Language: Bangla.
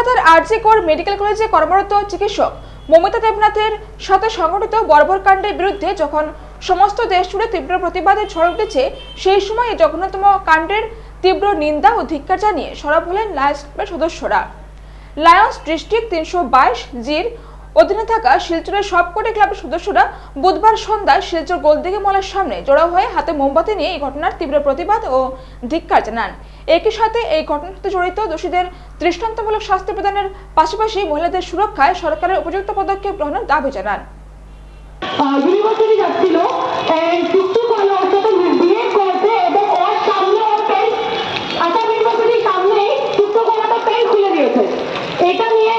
কলকাতার আরজি কোর মেডিকেল কলেজে কর্মরত চিকিৎসক মমিতা দেবনাথের সাথে সংঘটিত বর্বরকাণ্ডের বিরুদ্ধে যখন সমস্ত দেশ জুড়ে তীব্র প্রতিবাদের ঝড় উঠেছে সেই সময় জঘন্যতম কাণ্ডের তীব্র নিন্দা ও ধিক্কার জানিয়ে সরব হলেন লায়ন্স ক্লাবের সদস্যরা। লায়ন্স ডিস্ট্রিক্ট তিনশো বাইশ জির অধীনে থাকা শিলচরের সবকটি ক্লাবের সদস্যরা বুধবার সন্ধ্যায় শিলচর গোলদিঘি মলের সামনে জড়াও হয়ে হাতে মোমবাতি নিয়ে এই ঘটনার তীব্র প্রতিবাদ ও ধিক্কার জানান। একই সাথে এই ঘটনার সাথে জড়িত দোষীদের দৃষ্টান্তমূলক শাস্তি প্রদানের পাশাপাশি মহিলাদের সুরক্ষায় সরকারের উপযুক্ত পদক্ষেপ গ্রহণের দাবি জানান। এটা নিয়ে